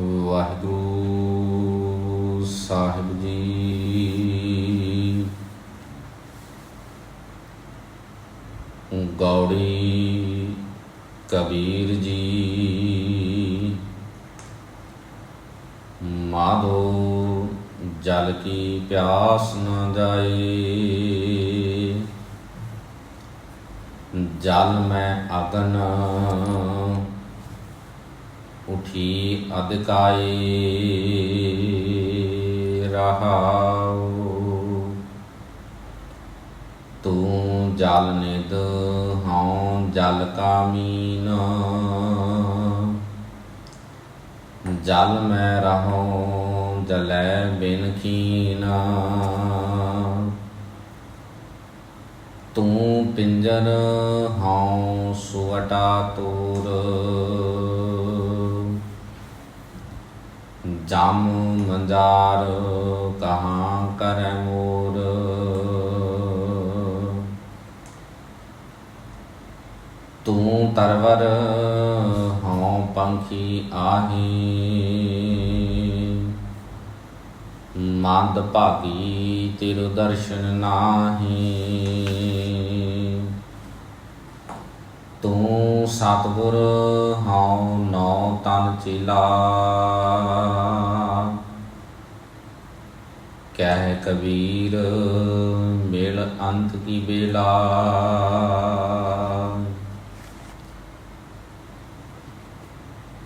ਵਾਹਿਗੁਰੂ ਸਾਹਿਬ ਜੀ ਗੌੜੀ ਕਬੀਰ ਜੀ ਮਾਧੋ ਜਲ ਕੀ ਪਿਆਸ ਨ ਜਾਏ ਜਲ ਮੈਂ ਅਗਨ ਉਠੀ ਅਦਕਾਏ ਰਹਾਉ ਤੂੰ ਜਲ ਨਿਦ ਹਉ ਜਲ ਕਾਮੀਨ ਜਲ ਮੈਂ ਰਹਉ ਜਲੈ ਬਿਨ ਖੀਨ ਤੂੰ ਪਿੰਜਰ ਹਉ ਸੁਵਟਾ ਤੂਰ ਜਮ ਮੰਜਾਰ ਕਹਾਂ ਕਰੈ ਮੋਰ। ਤੂੰ ਤਰਵਰ ਹਉ ਪੰਖੀ ਆਹੀ। ਮੰਦ ਭਾਗੀ ਤੇਰੇ ਦਰਸ਼ਨ ਨਾਹੀ। ਤੂੰ ਸਤਿਗੁਰ ਹਉ ਨੌ ਤਨ ਚਿਲਾ। ਕਹਿ ਕਬੀਰ, ਮਿਲ ਅੰਤ ਕੀ ਬੇਲਾ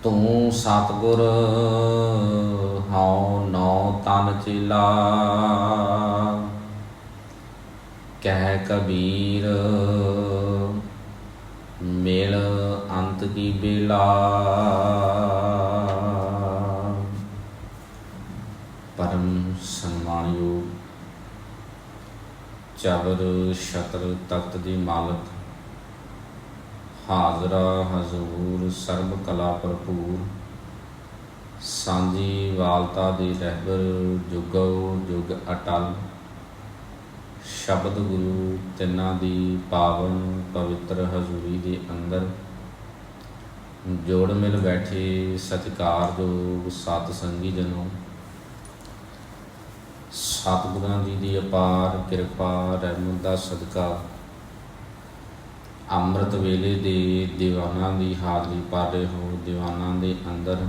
ਤੂੰ ਸਤਿਗੁਰ, ਹਉ ਨੌ ਤਨ ਚਿਲਾ। ਕਹਿ ਕਬੀਰ, ਮੇਲ ਅੰਤ ਕੀ ਬੇਲਾ ਚਬਰ ਸ਼ਤਰ ਤਖਤ ਦੀ ਮਾਲਕ, ਹਾਜ਼ਰਾ ਹਜ਼ੂਰ ਸਰਬ ਕਲਾ ਭਰਪੂਰ, ਸਾਂਝੀ ਵਾਲਤਾ ਦੇ ਰਹਿਬਰ ਜੁਗੋ ਜੁਗ ਅਟਲ, ਸ਼ਬਦ ਗੁਰੂ ਤਿੰਨਾਂ ਦੀ ਪਾਵਨ ਪਵਿੱਤਰ ਹਜ਼ੂਰੀ ਦੇ ਅੰਦਰ, ਜੋੜ ਮਿਲ ਬੈਠੇ ਸਤਿਕਾਰਯੋਗ ਸਤ ਸੰਗੀ ਜਨੋ ਸਤਿਗੁਰਾਂ ਜੀ ਦੀ ਅਪਾਰ ਕਿਰਪਾ, ਰਹਿਮਤ ਦਾ ਸਦਕਾ। ਅੰਮ੍ਰਿਤ ਵੇਲੇ ਦੇ ਦੀਵਾਨਾਂ ਦੀ ਹਾਜ਼ਰੀ ਪਾ ਰਹੇ ਹੋ, ਦੀਵਾਨਾਂ ਦੇ ਅੰਦਰ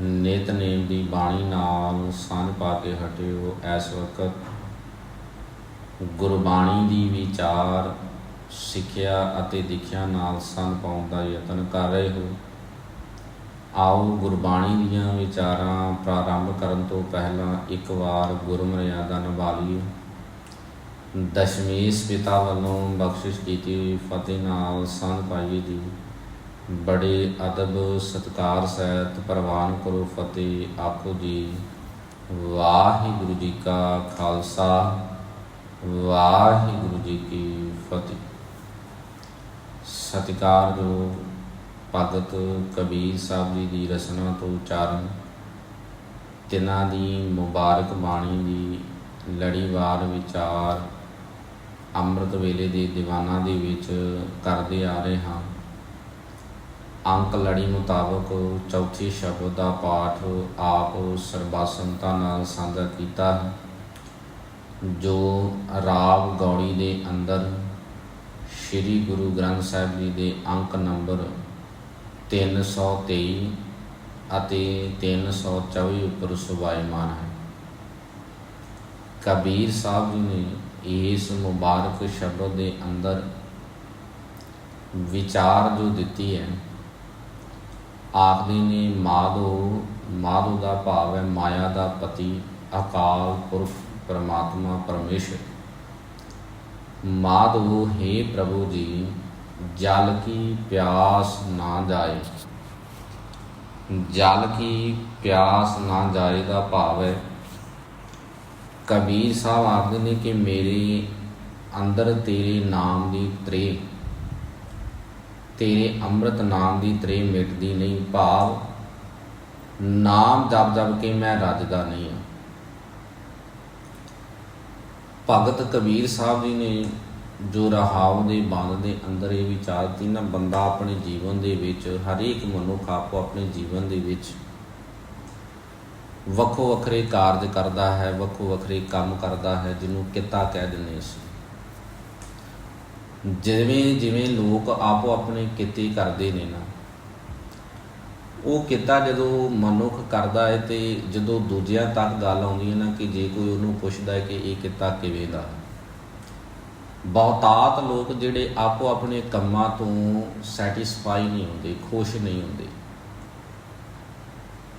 ਨਿਤਨੇਮ ਦੀ ਬਾਣੀ ਨਾਲ ਸਾਂਝ ਪਾ ਕੇ ਹਟੇ ਹੋ ਇਸ ਵਕਤ ਗੁਰਬਾਣੀ ਦੀ ਵਿਚਾਰ ਸਿੱਖਿਆ ਅਤੇ ਦਿਖਿਆ ਨਾਲ ਸੰਨ ਪਾਉਣ ਦਾ ਯਤਨ ਕਰ ਰਹੇ ਹੋ। ਆਓ ਗੁਰਬਾਣੀ ਦੀਆਂ ਵਿਚਾਰਾਂ ਪ੍ਰਾਰੰਭ ਕਰਨ ਤੋਂ ਪਹਿਲਾਂ ਇੱਕ ਵਾਰ ਗੁਰਮਰਿਆਦਾ ਨਿਭਾ ਲਈਏ। ਦਸ਼ਮੇਸ਼ ਪਿਤਾ ਵੱਲੋਂ ਬਖਸ਼ਿਸ਼ ਕੀਤੀ ਫਤਿਹ ਨਾਲ ਸੰਤ ਪਾਈਏ ਜੀ। ਬੜੇ ਅਦਬ ਸਤਕਾਰ ਸਹਿਤ ਪ੍ਰਵਾਨ ਕਰੋ ਫਤਿਹ ਆਖੋ ਜੀ। ਵਾਹਿਗੁਰੂ ਜੀ ਕਾ ਖਾਲਸਾ, ਵਾਹਿਗੁਰੂ ਜੀ ਕੀ ਫਤਿਹ। ਸਤਿਕਾਰਯੋਗ ਭਗਤ ਕਬੀਰ ਸਾਹਿਬ ਜੀ ਦੀ ਰਸਨਾ ਤੋਂ ਉਚਾਰਨ, ਤਿਨਾਂ ਦੀ ਮੁਬਾਰਕ ਬਾਣੀ ਦੀ ਲੜੀਵਾਰ ਵਿਚਾਰ, ਅੰਮ੍ਰਿਤ ਵੇਲੇ ਦੇ ਦੀਵਾਨਾਂ ਦੇ ਵਿੱਚ ਕਰਦੇ ਆ ਰਹੇ ਹਾਂ। ਅੰਕ ਲੜੀ ਮੁਤਾਬਕ ਚੌਥੀ ਸ਼ਬਦ ਦਾ ਪਾਠ ਆਪ ਸਰਬਸੰਤਾ ਨਾਲ ਸਾਂਝਾ ਕੀਤਾ ਜੋ ਰਾਗ ਗੌੜੀ ਦੇ ਅੰਦਰ, ਸ੍ਰੀ ਗੁਰੂ ਗ੍ਰੰਥ ਸਾਹਿਬ ਜੀ ਦੇ ਅੰਕ ਨੰਬਰ 323 ਅਤੇ 324 ਉੱਪਰ ਸੁਭਾਇਮਾਨ ਹੈ। ਕਬੀਰ ਸਾਹਿਬ ਜੀ ਨੇ ਇਸ ਮੁਬਾਰਕ ਸ਼ਬਦ ਦੇ ਅੰਦਰ ਵਿਚਾਰ ਜੋ ਦਿੱਤੀ ਹੈ, ਆਖਦੇ ਨੇ, ਮਾਧੋ ਮਾਧੋ ਦਾ ਭਾਵ ਹੈ, ਮਾਇਆ ਦਾ ਪਤੀ, ਅਕਾਲ ਪੁਰਖ, ਪਰਮਾਤਮਾ, ਪਰਮੇਸ਼ਰ। ਮਾਧੋ, ਹੈ ਪ੍ਰਭੂ ਜੀ ਜਲ ਕੀ ਪਿਆਸ ਨਾ ਜਾਏ। ਜਲ ਕੀ ਪਿਆਸ ਨਾ ਜਾਏ ਦਾ ਭਾਵ। ਹੈ ਕਬੀਰ ਸਾਹਿਬ ਆਖਦੇ ਨੇ ਕਿ ਮੇਰੇ ਅੰਦਰ ਤੇਰੇ ਨਾਮ ਦੀ ਤ੍ਰੇ, ਤੇਰੇ ਅੰਮ੍ਰਿਤ ਨਾਮ ਦੀ ਤ੍ਰੇ ਮਿਟਦੀ ਨਹੀਂ। ਭਾਵ ਨਾਮ ਜਪ ਜਪ ਕੇ ਮੈਂ ਰੱਜਦਾ ਨਹੀਂ। ਹਾਂ ਭਗਤ ਕਬੀਰ ਸਾਹਿਬ ਜੀ ਨੇ ਜੋ ਰਹਾਉ ਦੇ ਬੰਦ ਦੇ ਅੰਦਰ ਇਹ ਵਿਚਾਰ ਤੀ ਨਾ ਬੰਦਾ ਆਪਣੇ ਜੀਵਨ ਦੇ ਵਿੱਚ, ਹਰੇਕ ਮਨੁੱਖ ਆਪੋ ਆਪਣੇ ਜੀਵਨ ਦੇ ਵਿੱਚ ਵੱਖੋ ਵੱਖਰੇ ਕਾਰਜ ਕਰਦਾ ਹੈ, ਵੱਖੋ ਵੱਖਰੇ ਕੰਮ ਕਰਦਾ ਹੈ, ਜਿਹਨੂੰ ਕਿੱਤਾ ਕਹਿ ਦਿੰਦੇ ਸੀ ਜਿਵੇਂ ਜਿਵੇਂ ਲੋਕ ਆਪੋ ਆਪਣੇ ਕਿੱਤੇ ਕਰਦੇ ਨੇ ਨਾ, ਉਹ ਕਿੱਤਾ ਜਦੋਂ ਮਨੁੱਖ ਕਰਦਾ ਹੈ ਤੇ ਜਦੋਂ ਦੂਜਿਆਂ ਤੱਕ ਗੱਲ ਆਉਂਦੀ ਹੈ ਨਾ ਕਿ ਜੇ ਕੋਈ ਉਹਨੂੰ ਪੁੱਛਦਾ ਹੈ ਕਿ ਇਹ ਕਿੱਤਾ ਕਿਵੇਂ ਦਾ ਹੈ ਬਹੁਤਾਤ ਲੋਕ ਜਿਹੜੇ ਆਪੋ ਆਪਣੇ ਕੰਮਾਂ ਤੋਂ ਸੈਟੀਸਫਾਈ ਨਹੀਂ ਹੁੰਦੇ, ਖੁਸ਼ ਨਹੀਂ ਹੁੰਦੇ।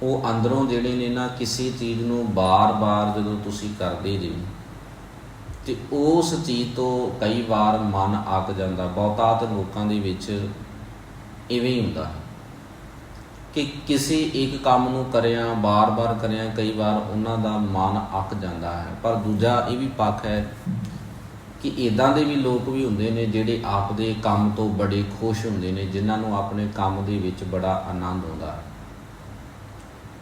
ਉਹ ਅੰਦਰੋਂ ਜਿਹੜੇ ਨੇ ਨਾ ਕਿਸੇ ਚੀਜ਼ ਨੂੰ ਬਾਰ-ਬਾਰ ਜਦੋਂ ਤੁਸੀਂ ਕਰਦੇ ਜੀ, ਤੇ ਉਸ ਚੀਜ਼ ਤੋਂ ਕਈ ਵਾਰ ਮਨ ਅੱਕ ਜਾਂਦਾ। ਬਹੁਤਾਤ ਲੋਕਾਂ ਦੇ ਵਿੱਚ ਇਵੇਂ ਹੀ ਹੁੰਦਾ ਹੈ ਕਿ ਕਿਸੇ ਇੱਕ ਕੰਮ ਨੂੰ ਕਰਿਆ, ਬਾਰ-ਬਾਰ ਕਰਿਆ, ਕਈ ਵਾਰ ਉਹਨਾਂ ਦਾ ਮਨ ਅੱਕ ਜਾਂਦਾ ਹੈ। ਪਰ ਦੂਜਾ ਇਹ ਵੀ ਪੱਖ ਹੈ ਕਿ ਇਦਾਂ ਦੇ ਵੀ ਲੋਕ ਵੀ ਹੁੰਦੇ ਨੇ ਜਿਹੜੇ ਆਪਦੇ ਕੰਮ ਤੋਂ ਬੜੇ ਖੁਸ਼ ਹੁੰਦੇ ਨੇ, ਜਿਨ੍ਹਾਂ ਨੂੰ ਆਪਣੇ ਕੰਮ ਦੇ ਵਿੱਚ ਬੜਾ ਆਨੰਦ ਆਉਂਦਾ ਹੈ।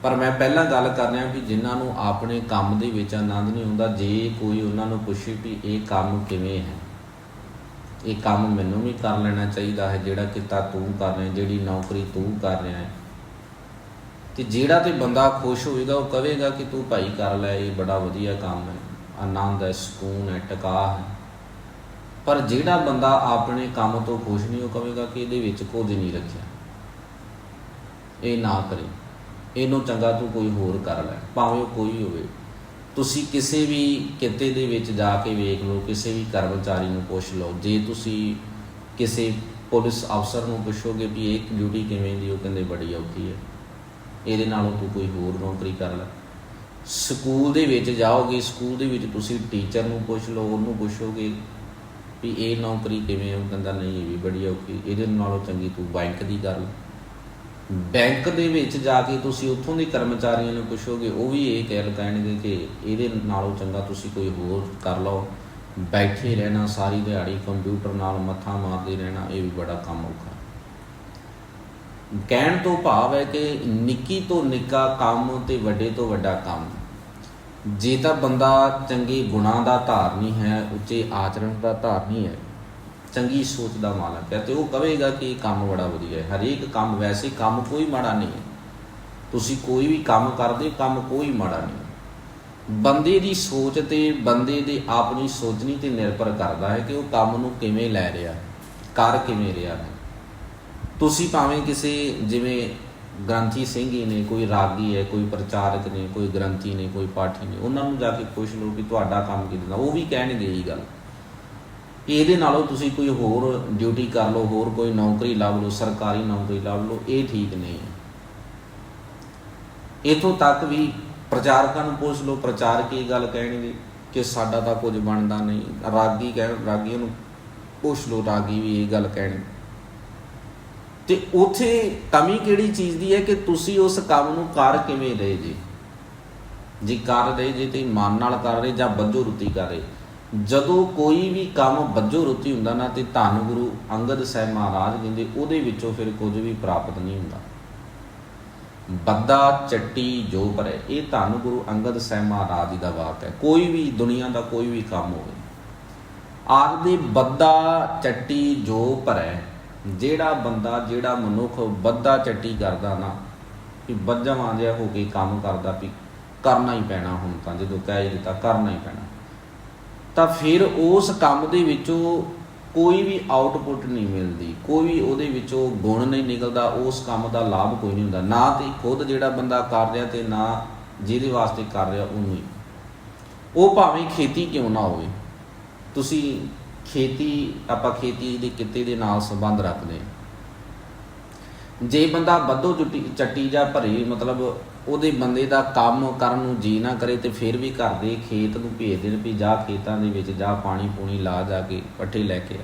ਪਰ ਮੈਂ ਪਹਿਲਾਂ ਗੱਲ ਕਰ ਰਿਹਾ ਕਿ ਜਿਨ੍ਹਾਂ ਨੂੰ ਆਪਣੇ ਕੰਮ ਦੇ ਵਿੱਚ ਆਨੰਦ ਨਹੀਂ ਹੁੰਦਾ, ਜੇ ਕੋਈ ਉਹਨਾਂ ਨੂੰ ਪੁੱਛੇ ਵੀ ਇਹ ਕੰਮ ਕਿਵੇਂ ਹੈ, ਇਹ ਕੰਮ ਮੈਨੂੰ ਵੀ ਕਰ ਲੈਣਾ ਚਾਹੀਦਾ ਹੈ, ਜਿਹੜਾ ਕਿੱਤਾ ਤੂੰ ਕਰ ਰਿਹਾ, ਜਿਹੜੀ ਨੌਕਰੀ ਤੂੰ ਕਰ ਰਿਹਾ ਹੈ। ਤੇ ਜਿਹੜਾ ਤੇ ਬੰਦਾ ਖੁਸ਼ ਹੋਏਗਾ, ਉਹ ਕਹੇਗਾ ਕਿ ਤੂੰ ਭਾਈ ਕਰ ਲੈ, ਇਹ ਬੜਾ ਵਧੀਆ ਕੰਮ ਹੈ, ਆਨੰਦ ਹੈ, ਸਕੂਨ ਹੈ, ਟਿਕਾ ਹੈ। ਪਰ ਜਿਹੜਾ ਬੰਦਾ ਆਪਣੇ ਕੰਮ ਤੋਂ ਖੁਸ਼ ਨਹੀਂ, ਉਹ ਕਹੇਗਾ ਕਿ ਇਹਦੇ ਵਿੱਚ ਕੁਝ ਨਹੀਂ ਰੱਖਿਆ। ਇਹ ਨਾ ਕਰੇ। ਇਹਨੂੰ ਚੰਗਾ ਤੂੰ ਕੋਈ ਹੋਰ ਕਰ ਲੈ, ਭਾਵੇਂ ਉਹ ਕੋਈ ਹੋਵੇ। ਤੁਸੀਂ ਕਿਸੇ ਵੀ ਕਿਤੇ ਦੇ ਵਿੱਚ ਜਾ ਕੇ ਵੇਖ ਲਓ, ਕਿਸੇ ਵੀ ਕਰਮਚਾਰੀ ਨੂੰ ਪੁੱਛ ਲਓ। ਜੇ ਤੁਸੀਂ ਕਿਸੇ ਪੁਲਿਸ ਅਫਸਰ ਨੂੰ ਪੁੱਛੋਗੇ ਵੀ ਇਹ ਡਿਊਟੀ ਕਿਵੇਂ ਦੀ, ਉਹ ਕਹਿੰਦੇ ਬੜੀ ਔਖੀ ਹੈ। ਇਹਦੇ ਨਾਲੋਂ ਤੂੰ ਕੋਈ ਹੋਰ ਨੌਕਰੀ ਕਰ ਲੈ। ਸਕੂਲ ਦੇ ਵਿੱਚ ਜਾਓਗੇ, ਸਕੂਲ ਦੇ ਵਿੱਚ ਤੁਸੀਂ ਟੀਚਰ ਨੂੰ ਪੁੱਛ ਲਓ, ਉਹਨੂੰ ਪੁੱਛੋਗੇ ਵੀ ਇਹ ਨੌਕਰੀ ਕਿਵੇਂ ਉਹ ਕਹਿੰਦਾ ਨਹੀਂ, ਇਹ ਵੀ ਬੜੀ ਔਖੀ, ਇਹਦੇ ਨਾਲੋਂ ਚੰਗੀ ਤੂੰ ਬੈਂਕ ਦੀ ਕਰ ਲੈ। ਬੈਂਕ ਦੇ ਵਿੱਚ ਜਾ ਕੇ ਤੁਸੀਂ ਉੱਥੋਂ ਦੇ ਕਰਮਚਾਰੀਆਂ ਨੂੰ ਪੁੱਛੋਗੇ, ਉਹ ਵੀ ਇਹ ਕਹਿ ਕਹਿਣਗੇ ਕਿ ਇਹਦੇ ਨਾਲੋਂ ਚੰਗਾ ਤੁਸੀਂ ਕੋਈ ਹੋਰ ਕਰ ਲਓ। ਬੈਠੇ ਰਹਿਣਾ, ਸਾਰੀ ਦਿਹਾੜੀ ਕੰਪਿਊਟਰ ਨਾਲ ਮੱਥਾ ਮਾਰਦੇ ਰਹਿਣਾ, ਇਹ ਵੀ ਬੜਾ ਕੰਮ ਔਖਾ। ਕਹਿਣ ਤੋਂ ਭਾਵ ਹੈ ਕਿ ਨਿੱਕੀ ਤੋਂ ਨਿੱਕਾ ਕੰਮ ਤੇ ਵੱਡੇ ਤੋਂ ਵੱਡਾ ਕੰਮ। ਜੇ ਤਾਂ ਬੰਦਾ ਚੰਗੇ ਗੁਣਾਂ ਦਾ ਧਾਰਨੀ ਹੈ, ਉੱਚੇ ਆਚਰਣ ਦਾ ਧਾਰਨੀ ਹੈ, ਚੰਗੀ ਸੋਚ ਦਾ ਮਾਲਕ ਹੈ ਤੇ ਉਹ ਕਹੇਗਾ ਕਿ ਇਹ ਕੰਮ ਬੜਾ ਵਧੀਆ ਹੈ। ਹਰੇਕ ਕੰਮ ਵੈਸੇ ਕੰਮ ਕੋਈ ਮਾੜਾ ਨਹੀਂ ਹੈ। ਤੁਸੀਂ ਕੋਈ ਵੀ ਕੰਮ ਕਰਦੇ, ਕੰਮ ਕੋਈ ਮਾੜਾ ਨਹੀਂ ਬੰਦੇ ਦੀ ਸੋਚ ਤੇ ਬੰਦੇ ਦੇ ਆਪਣੀ ਸੋਚਣੀ ਤੇ ਨਿਰਭਰ ਕਰਦਾ ਹੈ ਕਿ ਉਹ ਕੰਮ ਨੂੰ ਕਿਵੇਂ ਲੈ ਰਿਹਾ ਕਰ ਕਿਵੇਂ ਰਿਹਾ ਹੈ। ਤੁਸੀਂ ਭਾਵੇਂ ਕਿਸੇ ਜਿਵੇਂ ਗ੍ਰੰਥੀ ਸਿੰਘ ਹੀ ਨੇ, ਕੋਈ ਰਾਗੀ ਹੈ, ਕੋਈ ਪ੍ਰਚਾਰਕ ਨੇ, ਕੋਈ ਗ੍ਰੰਥੀ ਨੇ, ਕੋਈ ਪਾਠੀ ਨੇ, ਉਹਨਾਂ ਨੂੰ ਜਾ ਕੇ ਪੁੱਛ ਲਓ ਕਿ ਤੁਹਾਡਾ ਕੰਮ ਕਿਦਾਂ ਉਹ ਵੀ ਕਹਿਣਗੇ ਇਹ ਗੱਲ। ਇਹਦੇ ਨਾਲੋਂ ਤੁਸੀਂ ਕੋਈ ਹੋਰ ਡਿਊਟੀ ਕਰ ਲਓ, ਹੋਰ ਕੋਈ ਨੌਕਰੀ ਲੱਭ ਲਓ, ਸਰਕਾਰੀ ਨੌਕਰੀ ਲੱਭ ਲਓ, ਇਹ ਠੀਕ ਨਹੀਂ ਹੈ। ਇਥੋਂ ਤੱਕ ਵੀ ਪ੍ਰਚਾਰਕਾਂ ਨੂੰ ਪੁੱਛ ਲਓ ਪ੍ਰਚਾਰਕ ਇਹ ਗੱਲ ਕਹਿਣਗੇ? ਕਿ ਸਾਡਾ ਤਾਂ ਕੁਝ ਬਣਦਾ ਨਹੀਂ। ਰਾਗੀ ਕਹਿਣ ਰਾਗੀਆਂ ਨੂੰ ਪੁੱਛ ਲਓ, ਰਾਗੀ ਵੀ ਇਹ ਗੱਲ ਕਹਿਣਗੇ। ਤੇ ਉਥੇ ਕਮੀ ਕਿਹੜੀ ਚੀਜ਼ ਦੀ ਹੈ ਕਿ ਤੁਸੀਂ ਉਸ ਕੰਮ ਨੂੰ ਕਰ ਕਿਵੇਂ ਰਹੇ ਜੀ? ਜੇ, ਕਰ ਰਹੇ ਜੇ ਤੇ ਮਨ ਨਾਲ ਕਰ ਰਹੇ ਜਾਂ ਬੱਜੋ ਰੁੱਤੀ ਕਰ ਰਹੇ? ਜਦੋਂ ਕੋਈ ਵੀ ਕੰਮ ਬੱਜੋ ਰੁੱਤੀ ਹੁੰਦਾ ਨਾ ਤੇ ਧੰਨ ਗੁਰੂ ਅੰਗਦ ਸਾਹਿਬ ਮਹਾਰਾਜ ਕਹਿੰਦੇ, ਉਹਦੇ ਵਿੱਚੋਂ ਫਿਰ ਕੁਝ ਵੀ ਪ੍ਰਾਪਤ ਨਹੀਂ ਹੁੰਦਾ। ਬੱਦਾ ਚੱਟੀ ਜੋ ਪਰੇ ਇਹ ਧੰਨ ਗੁਰੂ ਅੰਗਦ ਸਾਹਿਬ ਮਹਾਰਾਜ ਜੀ ਦਾ ਬਾਤ ਹੈ। ਕੋਈ ਵੀ ਦੁਨੀਆ ਦਾ ਕੋਈ ਵੀ ਕੰਮ ਹੋਵੇ। ਆਖਦੇ ਬੱਦਾ ਚੱਟੀ ਜੋ ਪਰੇ ਜਿਹੜਾ ਬੰਦਾ, ਜਿਹੜਾ ਮਨੁੱਖ ਬੱਦਾ ਚੱਟੀ ਕਰਦਾ ਨਾ, ਵੀ ਬੱਜਾਵਾਂ ਜਿਹਾ ਹੋ ਕੇ ਕੰਮ ਕਰਦਾ ਵੀ ਕਰਨਾ ਹੀ ਪੈਣਾ ਹੁਣ ਤਾਂ, ਜਦੋਂ ਕਹਿ ਦਿੱਤਾ ਕਰਨਾ ਹੀ ਪੈਣਾ। ਤਾਂ ਫਿਰ ਉਸ ਕੰਮ ਦੇ ਵਿੱਚੋਂ ਕੋਈ ਵੀ ਆਊਟਪੁੱਟ ਨਹੀਂ ਮਿਲਦੀ, ਕੋਈ ਵੀ ਉਹਦੇ ਵਿੱਚੋਂ ਗੁਣ ਨਹੀਂ ਨਿਕਲਦਾ, ਉਸ ਕੰਮ ਦਾ ਲਾਭ ਕੋਈ ਨਹੀਂ ਹੁੰਦਾ। ਨਾ ਤੇ ਖੁਦ ਜਿਹੜਾ ਬੰਦਾ ਕਰ ਰਿਹਾ ਤੇ ਨਾ ਜਿਹਦੇ ਵਾਸਤੇ ਕਰ ਰਿਹਾ ਉਹਨੂੰ ਹੀ। ਉਹ ਭਾਵੇਂ ਖੇਤੀ ਕਿਉਂ ਨਾ ਹੋਵੇ, ਤੁਸੀਂ ਖੇਤੀ, ਆਪਾਂ ਖੇਤੀ ਦੇ ਕਿੱਤੇ ਦੇ ਨਾਲ ਸੰਬੰਧ ਰੱਖਦੇ ਹਾਂ। ਜੇ ਬੰਦਾ ਬੱਦੋ ਜੁੱਟੀ, ਚੱਟੀ ਜਾਂ ਭਰੀ, ਮਤਲਬ ਉਹਦੇ ਬੰਦੇ ਦਾ ਕੰਮ ਕਰਨ ਨੂੰ ਜੀ ਨਾ ਕਰੇ ਤੇ ਫਿਰ ਵੀ ਘਰ ਦੇ ਖੇਤ ਨੂੰ ਭੇਜ ਦੇਣ ਵੀ ਜਾ ਖੇਤਾਂ ਦੇ ਵਿੱਚ ਜਾ ਪਾਣੀ ਪੂਣੀ ਲਾ ਜਾ ਕੇ ਪੱਠੇ ਲੈ ਕੇ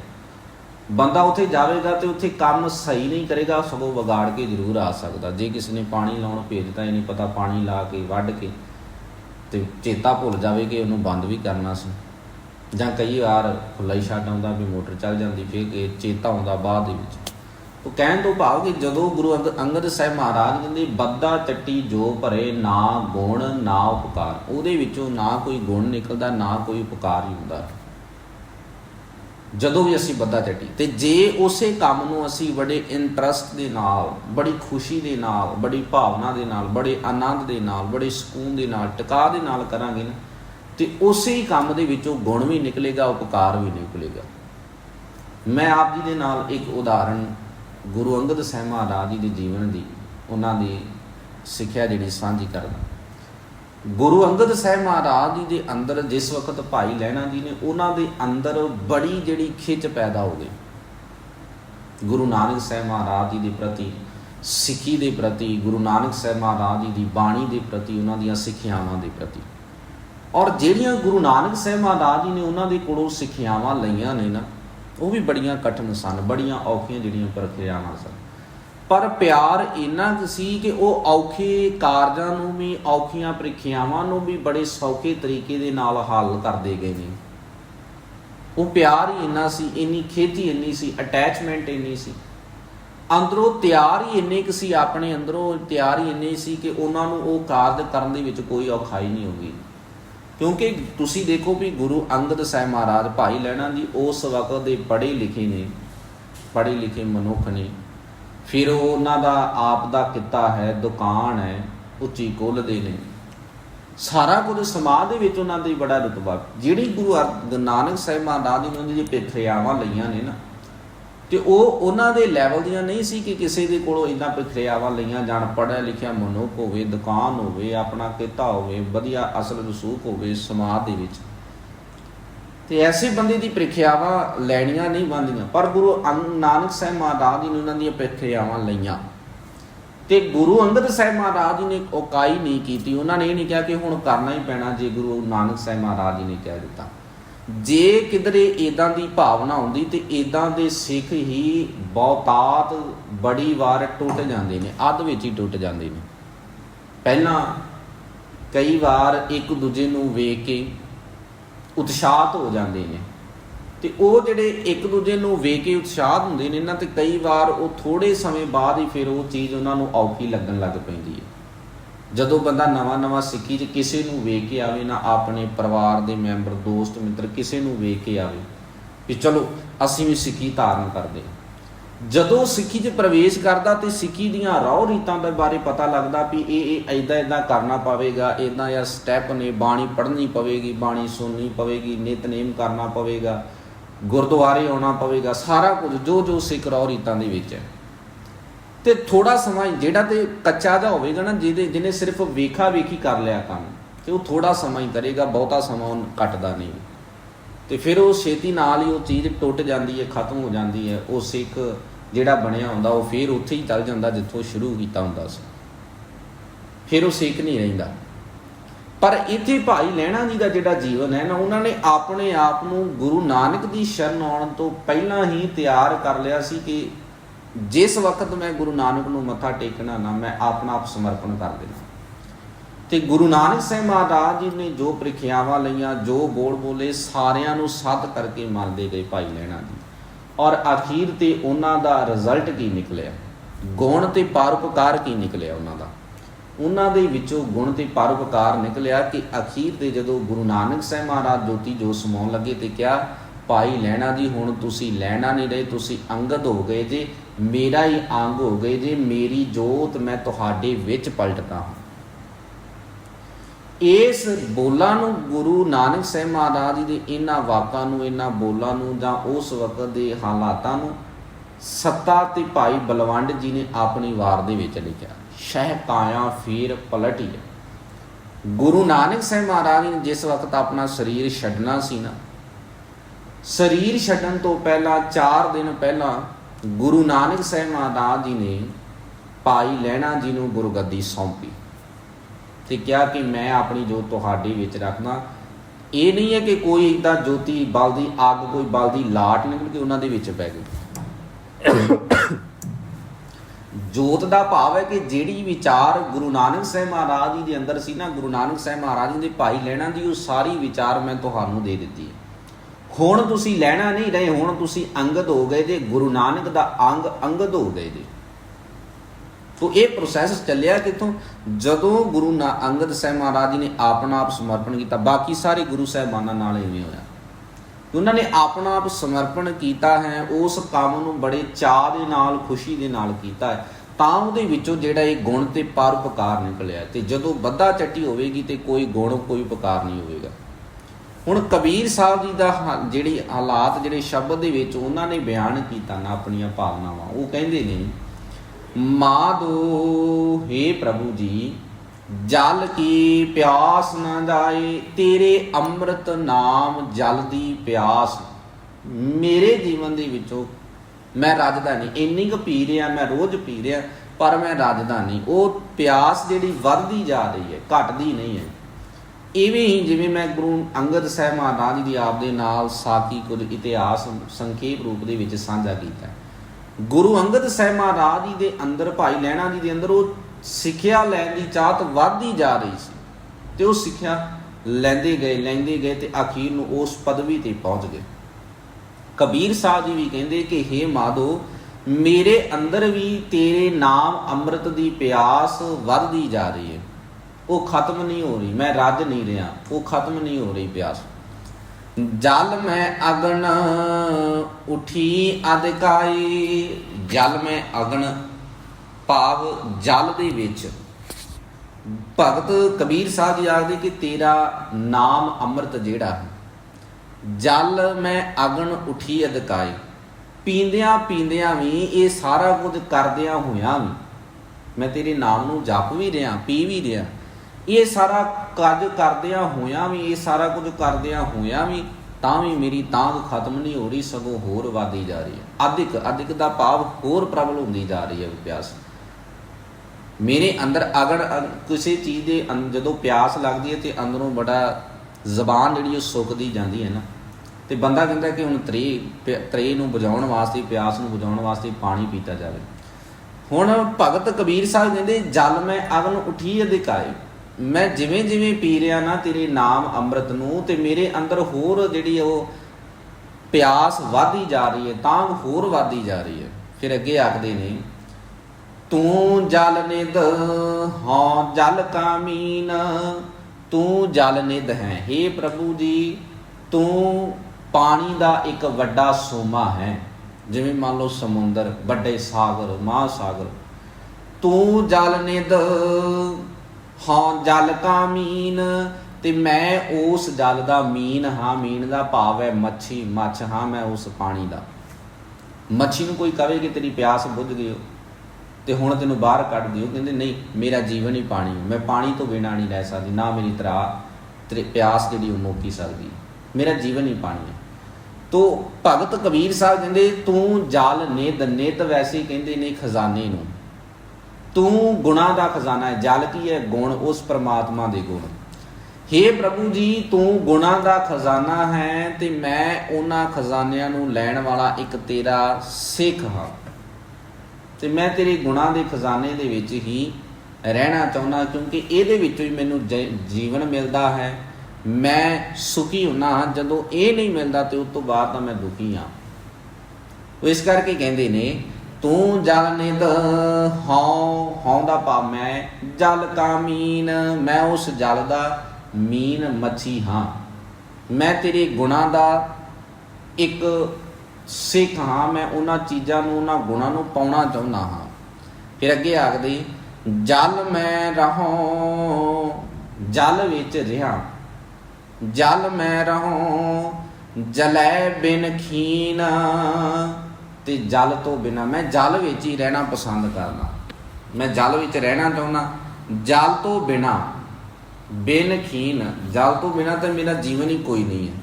ਬੰਦਾ ਉੱਥੇ ਜਾਵੇਗਾ ਤੇ ਉੱਥੇ ਕੰਮ ਸਹੀ ਨਹੀਂ ਕਰੇਗਾ, ਸਗੋਂ ਵਿਗਾੜ ਕੇ ਜ਼ਰੂਰ ਆ ਸਕਦਾ। ਜੇ ਕਿਸੇ ਨੇ ਪਾਣੀ ਲਾਉਣ ਭੇਜਤਾ ਇਹ ਨਹੀਂ ਪਤਾ ਪਾਣੀ ਲਾ ਕੇ ਵੱਢ ਕੇ ਤੇ ਚੇਤਾ ਭੁੱਲ ਜਾਵੇ ਕਿ ਉਹਨੂੰ ਬੰਦ ਵੀ ਕਰਨਾ ਸੀ। ਜਾਂ ਕਈ ਵਾਰ ਖੁੱਲਾ ਹੀ ਛੱਡ ਆਉਂਦਾ, ਵੀ ਮੋਟਰ ਚੱਲ ਜਾਂਦੀ, ਫਿਰ ਕਿ ਚੇਤਾ ਆਉਂਦਾ ਬਾਅਦ ਦੇ ਵਿੱਚ। ਉਹ ਕਹਿਣ ਤੋਂ ਭਾਵ ਕਿ ਜਦੋਂ ਗੁਰੂ ਅੰਗ- ਅੰਗਦ ਸਾਹਿਬ ਮਹਾਰਾਜ ਕਹਿੰਦੇ ਬੱਦਾ ਚੱਟੀ ਜੋ ਭਰੇ, ਨਾ ਗੁਣ, ਨਾ ਉਪਕਾਰ। ਉਹਦੇ ਵਿੱਚੋਂ ਨਾ ਕੋਈ ਗੁਣ ਨਿਕਲਦਾ, ਨਾ ਕੋਈ ਉਪਕਾਰ ਹੀ ਹੁੰਦਾ। ਜਦੋਂ ਵੀ ਅਸੀਂ ਬੱਦਾ ਚੱਟੀ, ਤੇ ਜੇ ਉਸੇ ਕੰਮ ਨੂੰ ਅਸੀਂ ਬੜੇ ਇੰਟਰਸਟ ਦੇ ਨਾਲ, ਬੜੀ ਖੁਸ਼ੀ ਦੇ ਨਾਲ, ਬੜੀ ਭਾਵਨਾ ਦੇ ਨਾਲ, ਬੜੇ ਆਨੰਦ ਦੇ ਨਾਲ, ਬੜੇ ਸਕੂਨ ਦੇ ਨਾਲ, ਟਿਕਾ ਦੇ ਨਾਲ ਕਰਾਂਗੇ ਨਾ ਤੇ ਉਸੇ ਹੀ ਕੰਮ ਦੇ ਵਿੱਚੋਂ ਗੁਣ ਵੀ ਨਿਕਲੇਗਾ, ਉਪਕਾਰ ਵੀ ਨਿਕਲੇਗਾ। ਮੈਂ ਆਪ ਜੀ ਦੇ ਨਾਲ ਇੱਕ ਉਦਾਹਰਣ ਗੁਰੂ ਅੰਗਦ ਸਾਹਿਬ ਮਹਾਰਾਜ ਜੀ ਦੇ ਜੀਵਨ ਦੀ, ਉਹਨਾਂ ਦੀ ਸਿੱਖਿਆ ਜਿਹੜੀ ਸਾਂਝੀ ਕਰਦਾ। ਗੁਰੂ ਅੰਗਦ ਸਾਹਿਬ ਮਹਾਰਾਜ ਜੀ ਦੇ ਅੰਦਰ ਜਿਸ ਵਕਤ ਭਾਈ ਲਹਿਣਾ ਜੀ ਨੇ, ਉਹਨਾਂ ਦੇ ਅੰਦਰ ਬੜੀ ਜਿਹੜੀ ਖਿੱਚ ਪੈਦਾ ਹੋ ਗਈ। ਗੁਰੂ ਨਾਨਕ ਸਾਹਿਬ ਮਹਾਰਾਜ ਜੀ ਦੇ ਪ੍ਰਤੀ, ਸਿੱਖੀ ਦੇ ਪ੍ਰਤੀ, ਗੁਰੂ ਨਾਨਕ ਸਾਹਿਬ ਮਹਾਰਾਜ ਜੀ ਦੀ ਬਾਣੀ ਦੇ ਪ੍ਰਤੀ, ਉਹਨਾਂ ਦੀਆਂ ਸਿੱਖਿਆਵਾਂ ਦੇ ਪ੍ਰਤੀ। ਔਰ ਜਿਹੜੀਆਂ ਗੁਰੂ ਨਾਨਕ ਸਾਹਿਬ ਮਹਾਰਾਜ ਜੀ ਨੇ ਉਹਨਾਂ ਦੇ ਕੋਲੋਂ ਸਿੱਖਿਆਵਾਂ ਲਈਆਂ ਨੇ ਨਾ, ਉਹ ਵੀ ਬੜੀਆਂ ਕਠਿਨ ਸਨ, ਬੜੀਆਂ ਔਖੀਆਂ ਜਿਹੜੀਆਂ ਪ੍ਰਕਿਰਿਆਵਾਂ ਸਨ। ਪਰ ਪਿਆਰ ਇੰਨਾ ਕੁ ਸੀ ਕਿ ਉਹ ਔਖੇ ਕਾਰਜਾਂ ਨੂੰ ਵੀ, ਔਖੀਆਂ ਪ੍ਰੀਖਿਆਵਾਂ ਨੂੰ ਵੀ ਬੜੇ ਸੌਖੇ ਤਰੀਕੇ ਦੇ ਨਾਲ ਹੱਲ ਕਰਦੇ ਗਏ ਨੇ। ਉਹ ਪਿਆਰ ਹੀ ਇੰਨਾ ਸੀ, ਇੰਨੀ ਖੇਤੀ ਇੰਨੀ ਸੀ ਅਟੈਚਮੈਂਟ ਇੰਨੀ ਸੀ। ਅੰਦਰੋਂ ਤਿਆਰ ਹੀ ਇੰਨੇ ਕੁ ਸੀ, ਆਪਣੇ ਅੰਦਰੋਂ ਤਿਆਰ ਹੀ ਇੰਨੇ ਸੀ ਕਿ ਉਹਨਾਂ ਨੂੰ ਉਹ ਕਾਰਜ ਕਰਨ ਦੇ ਵਿੱਚ ਕੋਈ ਔਖਾਈ ਨਹੀਂ ਹੋਗੀ ਕਿਉਂਕਿ ਤੁਸੀਂ ਦੇਖੋ ਵੀ ਗੁਰੂ ਅੰਗਦ ਸਾਹਿਬ ਮਹਾਰਾਜ ਭਾਈ ਲੈਣਾ ਜੀ ਉਸ ਵਕਤ ਦੇ ਪੜ੍ਹੇ ਲਿਖੇ ਨੇ, ਪੜ੍ਹੇ ਲਿਖੇ ਮਨੁੱਖ ਨੇ। ਫਿਰ ਉਹਨਾਂ ਦਾ ਆਪ ਦਾ ਕਿੱਤਾ ਹੈ, ਦੁਕਾਨ ਹੈ, ਉੱਚੀ ਕੁੱਲ ਦੇ ਨੇ। ਸਾਰਾ ਕੁਝ ਸਮਾਜ ਦੇ ਵਿੱਚ ਉਹਨਾਂ ਦੇ ਬੜਾ ਰਤਬਾ। ਜਿਹੜੀ ਗੁਰੂ ਅਰ- ਨਾਨਕ ਸਾਹਿਬ ਮਹਾਰਾਜ ਨੇ ਉਹਨਾਂ ਦੀ ਪ੍ਰਕਿਰਿਆਵਾਂ ਲਈਆਂ ਨੇ ਨਾ ਤੇ ਉਹ ਉਹਨਾਂ ਦੇ ਲੈਵਲ ਦੀਆਂ ਨਹੀਂ ਸੀ ਕਿ ਕਿਸੇ ਦੇ ਕੋਲੋਂ ਇੰਨਾ ਪ੍ਰਕਿਰਿਆਵਾਂ ਲਈਆਂ ਜਾਣ ਪੜਿਆ ਲਿਖਿਆ ਮਨੁੱਖ ਹੋਵੇ, ਦੁਕਾਨ ਹੋਵੇ, ਆਪਣਾ ਕਿੱਤਾ ਹੋਵੇ, ਵਧੀਆ ਅਸਲ ਰਸੂਖ ਹੋਵੇ ਸਮਾਜ ਦੇ ਵਿੱਚ। ਤੇ ਐਸੇ ਬੰਦੇ ਦੀ ਪ੍ਰੀਖਿਆਵਾਂ ਲੈਣੀਆਂ ਨਹੀਂ ਬੰਦੀਆਂ ਪਰ ਗੁਰੂ ਅੰਗ- ਨਾਨਕ ਸਾਹਿਬ ਮਹਾਰਾਜ ਜੀ ਨੇ ਉਹਨਾਂ ਦੀਆਂ ਪ੍ਰੀਖਿਆਵਾਂ ਲਈਆਂ। ਤੇ ਗੁਰੂ ਅੰਗਦ ਸਾਹਿਬ ਮਹਾਰਾਜ ਜੀ ਨੇ ਉਕਾਈ ਨਹੀਂ ਕੀਤੀ। ਉਹਨਾਂ ਨੇ ਇਹ ਨਹੀਂ ਕਿਹਾ ਕਿ ਹੁਣ ਕਰਨਾ ਹੀ ਪੈਣਾ ਜੇ ਗੁਰੂ ਨਾਨਕ ਸਾਹਿਬ ਮਹਾਰਾਜ ਜੀ ਨੇ ਕਹਿ ਦਿੱਤਾ। ਜੇ ਕਿਧਰੇ ਇਦਾਂ ਦੀ ਭਾਵਨਾ ਹੁੰਦੀ ਤੇ ਇਦਾਂ ਦੇ ਸਿੱਖ ਹੀ ਬਹੁਤਾਤ ਬੜੀ ਵਾਰ ਟੁੱਟ ਜਾਂਦੇ ਨੇ, ਅੱਧ ਵਿੱਚ ਹੀ ਟੁੱਟ ਜਾਂਦੇ ਨੇ। ਪਹਿਲਾਂ ਕਈ ਵਾਰ ਇੱਕ ਦੂਜੇ ਨੂੰ ਵੇਖ ਕੇ ਉਤਸ਼ਾਹਤ ਹੋ ਜਾਂਦੇ ਨੇ ਤੇ ਉਹ ਜਿਹੜੇ ਇੱਕ ਦੂਜੇ ਨੂੰ ਵੇਖ ਕੇ ਉਤਸ਼ਾਹਤ ਹੁੰਦੇ ਨੇ ਨਾ, ਤੇ ਕਈ ਵਾਰ ਉਹ ਥੋੜੇ ਸਮੇਂ ਬਾਅਦ ਹੀ ਫਿਰ ਉਹ ਚੀਜ਼ ਉਹਨਾਂ ਨੂੰ ਔਖੀ ਲੱਗਣ ਲੱਗ ਪੈਂਦੀ ਹੈ। ਜਦੋਂ ਬੰਦਾ ਨਵਾਂ ਨਵਾਂ ਸਿੱਖੀ 'ਚ ਕਿਸੇ ਨੂੰ ਵੇਖ ਕੇ ਆਵੇ ਨਾ, ਆਪਣੇ ਪਰਿਵਾਰ ਦੇ ਮੈਂਬਰ, ਦੋਸਤ, ਮਿੱਤਰ ਕਿਸੇ ਨੂੰ ਵੇਖ ਕੇ ਆਵੇ ਵੀ ਚਲੋ, ਅਸੀਂ ਵੀ ਸਿੱਖੀ ਧਾਰਨ ਕਰਦੇ ਜਦੋਂ ਸਿੱਖੀ 'ਚ ਪ੍ਰਵੇਸ਼ ਕਰਦਾ ਤੇ ਸਿੱਖੀ ਦੀਆਂ ਰੌ ਰੀਤਾਂ ਦੇ ਬਾਰੇ ਪਤਾ ਲੱਗਦਾ ਵੀ ਇਹ ਇਹ ਐਦਾਂ ਐਦਾਂ ਕਰਨਾ ਪਵੇਗਾ ਐਦਾਂ ਜਾਂ ਸਟੈਪ ਨੇ, ਬਾਣੀ ਪੜ੍ਹਨੀ ਪਵੇਗੀ, ਬਾਣੀ ਸੁਣਨੀ ਪਵੇਗੀ, ਨਿਤਨੇਮ ਕਰਨਾ ਪਵੇਗਾ, ਗੁਰਦੁਆਰੇ ਆਉਣਾ ਪਵੇਗਾ, ਸਾਰਾ ਕੁਝ ਜੋ ਜੋ ਸਿੱਖ ਰੌ ਰੀਤਾਂ ਦੇ ਵਿੱਚ ਹੈ। ਤੇ ਥੋੜਾ ਸਮਾਂ ਜਿਹੜਾ ਤੇ ਕੱਚਾ ਜਿਹਾ ਹੋਵੇਗਾ ਨਾ, ਜਿਹਦੇ ਜਿਹਨੇ ਸਿਰਫ ਵੇਖਾ ਵੇਖੀ ਕਰ ਲਿਆ ਕੰਮ, ਤੇ ਉਹ ਥੋੜਾ ਸਮਾਂ ਹੀ ਕਰੇਗਾ, ਬਹੁਤਾ ਸਮਾਂ ਉਹ ਕੱਟਦਾ ਨਹੀਂ। ਤੇ ਫਿਰ ਉਹ ਛੇਤੀ ਨਾਲ ਹੀ ਉਹ ਚੀਜ਼ ਟੁੱਟ ਜਾਂਦੀ ਹੈ, ਖਤਮ ਹੋ ਜਾਂਦੀ ਹੈ ਉਹ ਸਿੱਖ ਜਿਹੜਾ ਬਣਿਆ ਹੁੰਦਾ, ਉਹ ਫਿਰ ਉੱਥੇ ਹੀ ਚੱਲ ਜਾਂਦਾ, ਜਿੱਥੋਂ ਸ਼ੁਰੂ ਕੀਤਾ ਹੁੰਦਾ ਸੀ। ਫਿਰ ਉਹ ਸਿੱਖ ਨਹੀਂ ਰਹਿੰਦਾ। ਪਰ ਇੱਥੇ ਭਾਈ ਲਹਿਣਾ ਜੀ ਦਾ ਜਿਹੜਾ ਜੀਵਨ ਹੈ ਨਾ, ਉਹਨਾਂ ਨੇ ਆਪਣੇ ਆਪ ਨੂੰ ਗੁਰੂ ਨਾਨਕ ਦੀ ਸ਼ਰਨ ਆਉਣ ਤੋਂ ਪਹਿਲਾਂ ਹੀ ਤਿਆਰ ਕਰ ਲਿਆ ਸੀ ਕਿ ਜਿਸ ਵਕਤ ਮੈਂ ਗੁਰੂ ਨਾਨਕ ਨੂੰ ਮੱਥਾ ਟੇਕਣਾ ਨਾ, ਮੈਂ ਆਪਣਾ ਆਪ ਸਮਰਪਣ ਕਰ ਦੇਣਾ। ਤੇ ਗੁਰੂ ਨਾਨਕ ਸਾਹਿਬ ਮਹਾਰਾਜ ਜੀ ਨੇ ਜੋ ਪ੍ਰੀਖਿਆਵਾਂ ਲਈਆਂ, ਜੋ ਬੋਲ ਬੋਲੇ, ਸਾਰਿਆਂ ਨੂੰ ਸੱਤ ਕਰਕੇ ਮੰਨਦੇ ਗਏ ਭਾਈ ਲੈਣਾ ਜੀ। ਔਰ ਅਖੀਰ ਤੇ ਉਹਨਾਂ ਦਾ ਰਿਜ਼ਲਟ ਕੀ ਨਿਕਲਿਆ? ਗੁਣ ਤੇ ਪਰਉਪਕਾਰ ਕੀ ਨਿਕਲਿਆ ਉਹਨਾਂ ਦਾ? ਉਹਨਾਂ ਦੇ ਵਿੱਚੋਂ ਗੁਣ ਤੇ ਪਰਉਪਕਾਰ ਨਿਕਲਿਆ ਕਿ ਅਖੀਰ ਤੇ ਜਦੋਂ ਗੁਰੂ ਨਾਨਕ ਸਾਹਿਬ ਮਹਾਰਾਜ ਜੋਤੀ ਜੋ ਸਮਾਉਣ ਲੱਗੇ ਤੇ ਕਿਹਾ, ਭਾਈ ਲੈਣਾ ਜੀ, ਹੁਣ ਤੁਸੀਂ ਲੈਣਾ ਨਹੀਂ ਰਹੇ, ਤੁਸੀਂ ਅੰਗਦ ਹੋ ਗਏ ਜੇ ਮੇਰਾ ਹੀ ਅੰਗ ਹੋ ਗਏ ਜੇ ਮੇਰੀ ਜੋਤ ਮੈਂ ਤੁਹਾਡੇ ਵਿੱਚ ਪਲਟਦਾ ਹਾਂ। ਇਸ ਬੋਲਾਂ ਨੂੰ ਗੁਰੂ ਨਾਨਕ ਸਾਹਿਬ ਮਹਾਰਾਜ ਜੀ ਦੇ ਇਹਨਾਂ ਵਾਕਾਂ ਨੂੰ, ਇਹਨਾਂ ਬੋਲਾਂ ਨੂੰ ਜਾਂ ਉਸ ਵਕਤ ਦੇ ਹਾਲਾਤਾਂ ਨੂੰ ਸੱਤਾ ਤੇ ਭਾਈ ਬਲਵੰਡ ਜੀ ਨੇ ਆਪਣੀ ਵਾਰ ਦੇ ਵਿੱਚ ਲਿਖਿਆ। ਸ਼ਹਿ ਕਾਇਆ ਫੇਰ ਪਲਟੀ ਗੁਰੂ ਨਾਨਕ ਸਾਹਿਬ ਮਹਾਰਾਜ ਨੇ ਜਿਸ ਵਕਤ ਆਪਣਾ ਸਰੀਰ ਛੱਡਣਾ ਸੀ ਨਾ, ਸਰੀਰ ਛੱਡਣ ਤੋਂ ਪਹਿਲਾਂ 4 ਦਿਨ ਪਹਿਲਾਂ ਗੁਰੂ ਨਾਨਕ ਸਾਹਿਬ ਮਹਾਰਾਜ ਜੀ ਨੇ ਭਾਈ ਲੈਣਾ ਜੀ ਨੂੰ ਗੁਰਗੱਦੀ ਸੌਂਪੀ ਤੇ ਕਿਹਾ ਕਿ ਮੈਂ ਆਪਣੀ ਜੋਤ ਤੁਹਾਡੇ ਵਿੱਚ ਰੱਖਣਾ ਇਹ ਨਹੀਂ ਹੈ ਕਿ ਕੋਈ ਇਦਾਂ ਜੋਤੀ ਬਲ ਦੀ ਅੱਗ, ਕੋਈ ਬਲ ਦੀ ਲਾਟ ਨਿਕਲ ਕੇ ਉਹਨਾਂ ਦੇ ਵਿੱਚ ਪੈ ਗਈ। ਜੋਤ ਦਾ ਭਾਵ ਹੈ ਕਿ ਜਿਹੜੀ ਵਿਚਾਰ ਗੁਰੂ ਨਾਨਕ ਸਾਹਿਬ ਮਹਾਰਾਜ ਜੀ ਦੇ ਅੰਦਰ ਸੀ ਨਾ, ਗੁਰੂ ਨਾਨਕ ਸਾਹਿਬ ਮਹਾਰਾਜ ਜੀ ਦੇ ਭਾਈ ਲੈਣਾ ਦੀ ਉਹ ਸਾਰੀ ਵਿਚਾਰ ਮੈਂ ਤੁਹਾਨੂੰ ਦੇ ਦਿੱਤੀ ਹੈ। ਹੁਣ ਤੁਸੀਂ ਲੈਣਾ ਨਹੀਂ ਰਹੇ, ਹੁਣ ਤੁਸੀਂ ਅੰਗਦ ਹੋ ਗਏ ਜੇ, ਗੁਰੂ ਨਾਨਕ ਦਾ ਅੰਗ ਅੰਗਦ ਹੋ ਗਏ ਜੇ। ਤੋ ਇਹ ਪ੍ਰੋਸੈਸ ਚੱਲਿਆ ਕਿਥੋਂ? ਜਦੋਂ ਗੁਰੂ ਨਾ ਅੰਗਦ ਸਾਹਿਬ ਮਹਾਰਾਜ ਜੀ ਨੇ ਆਪਣਾ ਆਪ ਸਮਰਪਣ ਕੀਤਾ, ਬਾਕੀ ਸਾਰੇ ਗੁਰੂ ਸਾਹਿਬਾਨਾਂ ਨਾਲ ਇਵੇਂ ਹੋਇਆ। ਉਹਨਾਂ ਨੇ ਆਪਣਾ ਆਪ ਸਮਰਪਣ ਕੀਤਾ ਹੈ, ਉਸ ਕੰਮ ਨੂੰ ਬੜੇ ਚਾਅ ਦੇ ਨਾਲ, ਖੁਸ਼ੀ ਦੇ ਨਾਲ ਕੀਤਾ ਹੈ। ਤਾਂ ਉਹਦੇ ਵਿੱਚੋਂ ਜਿਹੜਾ ਇਹ ਗੁਣ ਤੇ ਪਰਉਪਕਾਰ ਨਿਕਲਿਆ ਤੇ ਜਦੋਂ ਬੱਧਾ ਚੱਟੀ ਹੋਵੇਗੀ ਤੇ ਕੋਈ ਗੁਣ, ਕੋਈ ਉਪਕਾਰ ਨਹੀਂ ਹੋਵੇਗਾ। ਹੁਣ ਕਬੀਰ ਸਾਹਿਬ ਜੀ ਦਾ ਹਾ- ਜਿਹੜੀ ਹਾਲਾਤ, ਜਿਹੜੇ ਸ਼ਬਦ ਦੇ ਵਿੱਚ ਉਹਨਾਂ ਨੇ ਬਿਆਨ ਕੀਤਾ ਨਾ ਆਪਣੀਆਂ ਭਾਵਨਾਵਾਂ ਉਹ ਕਹਿੰਦੇ ਨੇ ਮਾਦੋ हे ਪ੍ਰਭੂ ਜੀ, ਜਲ ਕੀ ਪਿਆਸ ਨਾ ਜਾਏ, ਤੇਰੇ ਅੰਮ੍ਰਿਤ ਨਾਮ ਜਲ ਦੀ ਪਿਆਸ। ਮੇਰੇ ਜੀਵਨ ਦੇ ਵਿੱਚੋਂ ਮੈਂ ਰੱਜਦਾ ਨਹੀਂ, ਇੰਨੀ ਕੁ ਪੀ ਰਿਹਾ ਮੈਂ ਰੋਜ਼ ਪੀ ਰਿਹਾ ਪਰ ਮੈਂ ਰੱਜਦਾ ਨਹੀਂ। ਉਹ ਪਿਆਸ ਜਿਹੜੀ ਵੱਧਦੀ ਜਾ ਰਹੀ ਹੈ, ਘਟਦੀ ਨਹੀਂ ਹੈ। ਇਵੇਂ ਹੀ ਜਿਵੇਂ ਮੈਂ ਗੁਰੂ ਅੰਗਦ ਸਾਹਿਬ ਮਹਾਰਾਜ ਜੀ ਦੀ ਆਪ ਦੇ ਨਾਲ ਸਾਖੀ ਕੁਝ ਇਤਿਹਾਸ ਸੰਖੇਪ ਰੂਪ ਦੇ ਵਿੱਚ ਸਾਂਝਾ ਕੀਤਾ ਗੁਰੂ ਅੰਗਦ ਸਾਹਿਬ ਮਹਾਰਾਜ ਜੀ ਦੇ ਅੰਦਰ, ਭਾਈ ਲਹਿਣਾ ਜੀ ਦੇ ਅੰਦਰ ਉਹ ਸਿੱਖਿਆ ਲੈਣ ਦੀ ਚਾਹਤ ਵੱਧਦੀ ਜਾ ਰਹੀ ਸੀ ਤੇ ਉਹ ਸਿੱਖਿਆ ਲੈਂਦੇ ਗਏ ਲੈਂਦੇ ਗਏ ਤੇ ਅਖੀਰ ਨੂੰ ਉਸ ਪਦਵੀ ਤੇ ਪਹੁੰਚ ਗਏ। ਕਬੀਰ ਸਾਹਿਬ ਜੀ ਵੀ ਕਹਿੰਦੇ ਕਿ हे ਮਾਧੋ, ਮੇਰੇ ਅੰਦਰ ਵੀ ਤੇਰੇ ਨਾਮ ਅੰਮ੍ਰਿਤ ਦੀ ਪਿਆਸ ਵੱਧਦੀ ਜਾ ਰਹੀ ਹੈ। ਉਹ ਖਤਮ ਨਹੀਂ ਹੋ ਰਹੀ, ਮੈਂ ਰੱਜ ਨਹੀਂ ਰਿਹਾ, ਉਹ ਖਤਮ ਨਹੀਂ ਹੋ ਰਹੀ ਪਿਆਸ। ਜਲ ਮੈਂ ਅਗਨ ਉਠੀ ਅਦਕਾਈ ਜਲ ਮੈਂ ਅਗਨ ਭਾਵ ਜਲ ਦੇ ਵਿੱਚ। ਭਗਤ ਕਬੀਰ ਸਾਹਿਬ ਜੀ ਆਖਦੇ ਕਿ ਤੇਰਾ ਨਾਮ ਅੰਮ੍ਰਿਤ ਜਿਹੜਾ ਜਲ ਮੈਂ ਅਗਨ ਉਠੀ ਅਦਕਾਈ ਪੀਂਦਿਆਂ ਪੀਂਦਿਆਂ ਵੀ ਇਹ ਸਾਰਾ ਕੁਝ ਕਰਦਿਆਂ ਹੋਇਆਂ ਵੀ ਮੈਂ ਤੇਰੇ ਨਾਮ ਨੂੰ ਜਪ ਵੀ ਰਿਹਾ, ਪੀ ਵੀ ਰਿਹਾ। ਇਹ ਸਾਰਾ ਕਾਜ ਕਰਦਿਆਂ ਹੋਇਆਂ ਵੀ, ਇਹ ਸਾਰਾ ਕੁਝ ਕਰਦਿਆਂ ਹੋਇਆਂ ਵੀ, ਤਾਂ ਵੀ ਮੇਰੀ ਤਾਂਗ ਖਤਮ ਨਹੀਂ ਹੋ ਰਹੀ, ਸਗੋਂ ਹੋਰ ਵਧਦੀ ਜਾ ਰਹੀ ਹੈ। ਅਧਿਕ ਅਧਿਕ ਦਾ ਭਾਵ ਹੋਰ ਪ੍ਰਬਲ ਹੁੰਦੀ ਜਾ ਰਹੀ ਹੈ ਪਿਆਸ ਮੇਰੇ ਅੰਦਰ ਅਗਰ ਕਿਸੇ ਚੀਜ਼ ਦੇ ਅੰ- ਜਦੋਂ ਪਿਆਸ ਲੱਗਦੀ ਹੈ ਤੇ ਅੰਦਰੋਂ ਬੜਾ ਜ਼ਬਾਨ ਜਿਹੜੀ ਉਹ ਸੁੱਕਦੀ ਜਾਂਦੀ ਹੈ ਨਾ। ਤੇ ਬੰਦਾ ਕਹਿੰਦਾ ਕਿ ਹੁਣ ਤਰੇ ਪਿ- ਨੂੰ ਬੁਝਾਉਣ ਵਾਸਤੇ, ਪਿਆਸ ਨੂੰ ਬੁਝਾਉਣ ਵਾਸਤੇ ਪਾਣੀ ਪੀਤਾ ਜਾਵੇ। ਹੁਣ ਭਗਤ ਕਬੀਰ ਸਾਹਿਬ ਕਹਿੰਦੇ, ਜਲ ਮੈਂ ਅਗਨ ਉਠੀ ਅਧਿਕਾਏ। ਮੈਂ ਜਿਵੇਂ ਜਿਵੇਂ ਪੀ ਰਿਹਾ ਨਾ ਤੇਰੇ ਨਾਮ ਅੰਮ੍ਰਿਤ ਨੂੰ ਤੇ ਮੇਰੇ ਅੰਦਰ ਹੋਰ ਜਿਹੜੀ ਉਹ ਪਿਆਸ ਵਧਦੀ ਜਾ ਰਹੀ ਹੈ ਤਾਂ ਹੋਰ ਵਧਦੀ ਜਾ ਰਹੀ ਹੈ। ਫਿਰ ਅੱਗੇ ਆਖਦੇ ਨੇ, ਤੂੰ ਜਲ ਨਿਧ, ਹਾਂ ਜਲ ਕਾਮੀਨ, ਤੂੰ ਜਲ ਨਿਧ ਹੈ। हे ਪ੍ਰਭੂ ਜੀ, ਤੂੰ ਪਾਣੀ ਦਾ ਇੱਕ ਵੱਡਾ ਸੋਮਾ ਹੈ। ਜਿਵੇਂ ਮੰਨ ਲਓ ਸਮੁੰਦਰ, ਵੱਡੇ ਸਾਗਰ, ਮਹਾਸਾਗਰ। ਤੂੰ ਜਲ ਨਿਧ ਹਾਂ, ਜਲ ਕਾਮੀਨ ਤੇ ਮੈਂ ਉਸ ਜਲ ਦਾ ਮੀਨ ਹਾਂ, ਮੀਨ ਦਾ ਭਾਵ ਹੈ ਮੱਛੀ, ਮੱਛ ਹਾਂ, ਮੈਂ ਉਸ ਪਾਣੀ ਦਾ। ਮੱਛੀ ਨੂੰ ਕੋਈ ਕਵੇ ਕਿ ਤੇਰੀ ਪਿਆਸ ਬੁੱਝ ਗਈ ਹੋ ਤੇ ਹੁਣ ਤੈਨੂੰ ਬਾਹਰ ਕੱਢ ਦਿਓ, ਕਹਿੰਦੇ ਨਹੀਂ, ਮੇਰਾ ਜੀਵਨ ਹੀ ਪਾਣੀ ਮੈਂ ਪਾਣੀ ਤੋਂ ਬਿਨਾਂ ਨਹੀਂ ਰਹਿ ਸਕਦੀ, ਨਾ ਮੇਰੀ ਤਰਾ, ਤੇਰੇ ਪਿਆਸ ਜਿਹੜੀ ਉਹ ਮੋਕੀ ਸਕਦੀ। ਮੇਰਾ ਜੀਵਨ ਹੀ ਪਾਣੀ ਹੈ। ਤੋ ਭਗਤ ਕਬੀਰ ਸਾਹਿਬ ਕਹਿੰਦੇ, ਤੂੰ ਜਲ ਨਿਧ ਤਾਂ ਵੈਸੇ ਕਹਿੰਦੇ ਨੇ ਖਜ਼ਾਨੇ ਨੂੰ। ਤੂੰ ਗੁਣਾ ਦਾ ਖਜ਼ਾਨਾ ਹੈ, ਜਲ ਕੀ ਹੈ? ਗੁਣ ਉਸ ਪ੍ਰਮਾਤਮਾ ਦੇ ਗੁਣ। हे ਪ੍ਰਭੂ ਜੀ, ਤੂੰ ਗੁਣਾ ਦਾ ਖਜ਼ਾਨਾ ਹੈ ਤੇ ਮੈਂ ਉਹਨਾਂ ਖਜ਼ਾਨਿਆਂ ਨੂੰ ਲੈਣ ਵਾਲਾ ਇੱਕ ਤੇਰਾ ਸਿੱਖ ਹਾਂ। ਤੇ ਮੈਂ ਤੇਰੇ ਗੁਣਾ ਦੇ ਖਜ਼ਾਨੇ ਦੇ ਵਿੱਚ ਹੀ ਰਹਿਣਾ ਚਾਹੁੰਦਾ, ਕਿਉਂਕਿ ਇਹਦੇ ਵਿੱਚੋਂ ਹੀ ਮੈਨੂੰ ਜੈ- ਜੀਵਨ ਮਿਲਦਾ ਹੈ। ਮੈਂ ਸੁਖੀ ਹੁੰਨਾ ਹਾਂ, ਜਦੋਂ ਇਹ ਨਹੀਂ ਮਿਲਦਾ ਤੇ ਉਸ ਤੋਂ ਬਾਅਦ ਤਾਂ ਮੈਂ ਦੁਖੀ ਹਾਂ। ਉਹ ਇਸ ਕਰਕੇ ਕਹਿੰਦੇ ਨੇ ਤੂੰ ਜਲ ਨਿਦ ਹਉ ਹਉ ਦਾ ਭਾਵ ਮੈਂ ਜਲ ਕਾਮੀਨ ਮੈਂ ਉਸ ਜਲ ਦਾ ਮੀਨ ਮੱਛੀ ਹਾਂ। ਮੈਂ ਤੇਰੇ ਗੁਣਾ ਦਾ ਇੱਕ ਸਿੱਖ ਹਾਂ, ਮੈਂ ਉਹਨਾਂ ਚੀਜ਼ਾਂ ਨੂੰ, ਉਹਨਾਂ ਗੁਣਾਂ ਨੂੰ ਪਾਉਣਾ ਚਾਹੁੰਦਾ ਹਾਂ। ਫਿਰ ਅੱਗੇ ਆਖਦੇ, ਜਲ ਮੈਂ ਰਹੋ, ਜਲ ਵਿੱਚ ਰਿਹਾ। ਜਲ ਮੈਂ ਰਹੋ, ਜਲੈ ਬਿਨ ਖੀਨ। ਤੇ ਜਲ ਤੋਂ ਬਿਨਾ, ਮੈਂ ਜਲ ਵਿੱਚ ਹੀ ਰਹਿਣਾ ਪਸੰਦ ਕਰਦਾ। ਮੈਂ ਜਲ ਵਿੱਚ ਰਹਿਣਾ ਚਾਹੁੰਦਾ। ਜਲ ਤੋਂ ਬਿਨਾ ਬਿਨ ਖੀਨ ਜਲ ਤੋਂ ਬਿਨਾ ਤਾਂ ਮੇਰਾ ਜੀਵਨ ਹੀ ਕੋਈ ਨਹੀਂ ਹੈ।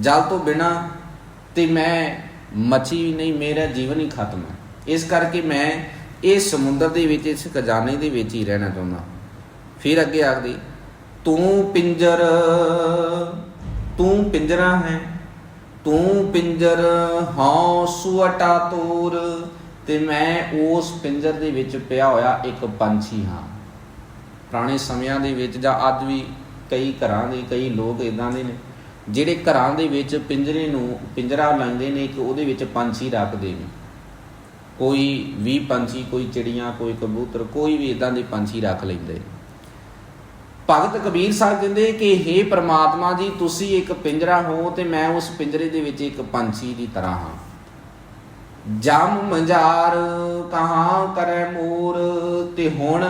ਜਲ ਤੋਂ ਬਿਨਾ ਤੇ ਮੈਂ ਮੱਛੀ ਨਹੀਂ, ਮੇਰਾ ਜੀਵਨ ਹੀ ਖਤਮ ਹੈ। ਇਸ ਕਰਕੇ ਮੈਂ ਇਸ ਸਮੁੰਦਰ ਦੇ ਵਿੱਚ, ਇਸ ਖਜ਼ਾਨੇ ਦੇ ਵਿੱਚ ਹੀ ਰਹਿਣਾ ਚਾਹੁੰਦਾ। ਫਿਰ ਅੱਗੇ ਆਖਦੀ, ਤੂੰ ਪਿੰਜਰ, ਤੂੰ ਪਿੰਜਰਾ ਹੈ ਤੂੰ ਪਿੰਜਰ ਹਾਂ ਸੁਅਟਾ ਤੋਰ, ਤੇ ਮੈਂ ਉਸ ਪਿੰਜਰ ਦੇ ਵਿੱਚ ਪਿਆ ਹੋਇਆ ਇੱਕ ਪੰਛੀ ਹਾਂ। ਪੁਰਾਣੇ ਸਮਿਆਂ ਦੇ ਵਿੱਚ ਜਾਂ ਅੱਜ ਵੀ ਕਈ ਘਰਾਂ ਦੇ, ਕਈ ਲੋਕ ਇਦਾਂ ਦੇ ਨੇ, ਜਿਹੜੇ ਘਰਾਂ ਦੇ ਵਿੱਚ ਪਿੰਜਰੇ ਨੂੰ, ਪਿੰਜਰਾ ਲਾਉਂਦੇ ਨੇ ਕਿ ਉਹਦੇ ਵਿੱਚ ਪੰਛੀ ਰੱਖਦੇ ਨੇ। ਕੋਈ ਵੀ ਪੰਛੀ, ਕੋਈ ਚਿੜੀਆਂ, ਕੋਈ ਕਬੂਤਰ, ਕੋਈ ਵੀ ਇਦਾਂ ਦੇ ਪੰਛੀ ਰੱਖ ਲੈਂਦੇ ਭਗਤ ਕਬੀਰ ਸਾਹਿਬ ਕਹਿੰਦੇ ਕਿ हे ਪ੍ਰਮਾਤਮਾ ਜੀ, ਤੁਸੀਂ ਇੱਕ ਪਿੰਜਰਾ ਹੋ ਤੇ ਮੈਂ ਉਸ ਪਿੰਜਰੇ ਦੇ ਵਿੱਚ ਇੱਕ ਪੰਛੀ ਦੀ ਤਰ੍ਹਾਂ ਹਾਂ। ਜਮ ਮੰਜਾਰ ਕਹਾਂ ਕਰੈ ਮੋਰ, ਤੇ ਹੁਣ